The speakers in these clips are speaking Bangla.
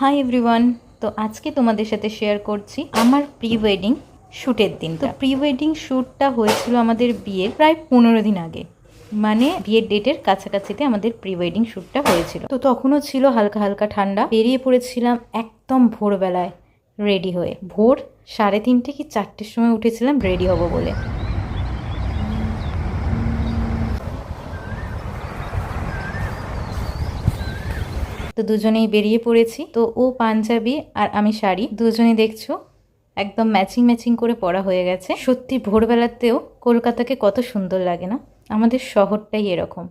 হাই এভরিওয়ান তো আজকে তোমাদের সাথে শেয়ার করছি আমার প্রি ওয়েডিং শ্যুটের দিন তো প্রি ওয়েডিং শ্যুটটা হয়েছিল আমাদের বিয়ের প্রায় পনেরো দিন আগে। মানে বিয়ের ডেটের কাছাকাছিতে আমাদের প্রি ওয়েডিং শ্যুটটা হয়েছিল। তো তখনও ছিল হালকা হালকা ঠান্ডা। বেরিয়ে পড়েছিলাম একদম ভোরবেলায় রেডি হয়ে। ভোর সাড়ে তিনটে কি চারটের সময় উঠেছিলাম রেডি হব বলে। তো দুজনেই বেরিয়ে পড়েছি। তো ও পাঞ্জাবি আর আমি শাড়ি, দুজনেই দেখছ, একদম ম্যাচিং ম্যাচিং করে পরা হয়ে গেছে। সত্যি ভোরবেলাতেও কলকাতাকে কত সুন্দর লাগে না? আমাদের শহরটাই এরকম।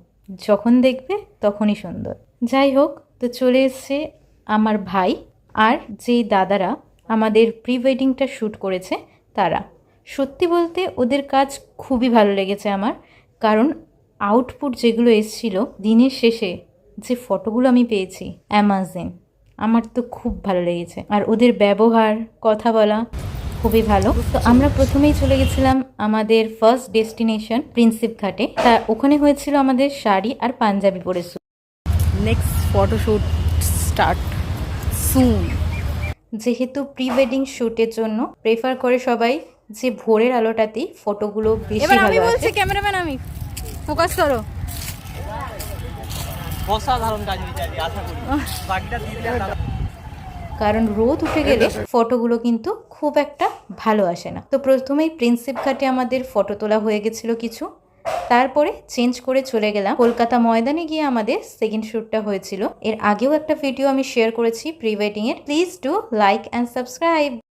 যখন দেখবে তখনই সুন্দর। যাই হোক, তো চলে এসছে আমার ভাই আর যেই দাদারা আমাদের প্রি ওয়েডিংটা শ্যুট করেছে, তারা। সত্যি বলতে ওদের কাজ খুবই ভালো লেগেছে আমার। কারণ আউটপুট যেগুলো এসছিল দিনের শেষে যে ফটোগুলো আমি পেয়েছি অ্যামাজন আমার তো খুব ভালো লেগেছে। আর ওদের ব্যবহার কথা বলা খুবই ভালো। তো আমরা প্রথমেই চলে গেছিলাম আমাদের ফার্স্ট ডেস্টিনেশন প্রিন্সিপ ঘাটে। তা ওখানে হয়েছিল আমাদের শাড়ি আর পাঞ্জাবি পরে next photoshoot start soon যেহেতু প্রি ওয়েডিং শ্যুটের জন্য প্রেফার করে সবাই যে ভোরের আলোটাতেই ফটোগুলো বেশি ভালো আসে। ক্যামেরাম্যান আমি। ফোকাস করো। অসাধারণ কাজ হয়েছে আশা করি। বাকিটা দিয়ে কারণ রোদ উঠে গেলে ফটোগুলো কিন্তু খুব একটা ভালো আসে না। তো প্রথমেই প্রিন্সিপ ঘাটে আমাদের ফটো তোলা হয়ে গেছিল কিছু। তারপরে চেঞ্জ করে চলে গেলাম। কলকাতা ময়দানে গিয়ে আমাদের সেকেন্ড শ্যুটটা হয়েছিল। এর আগেও একটা ভিডিও আমি শেয়ার করেছি pre ওয়েডিংয়ের please do like and subscribe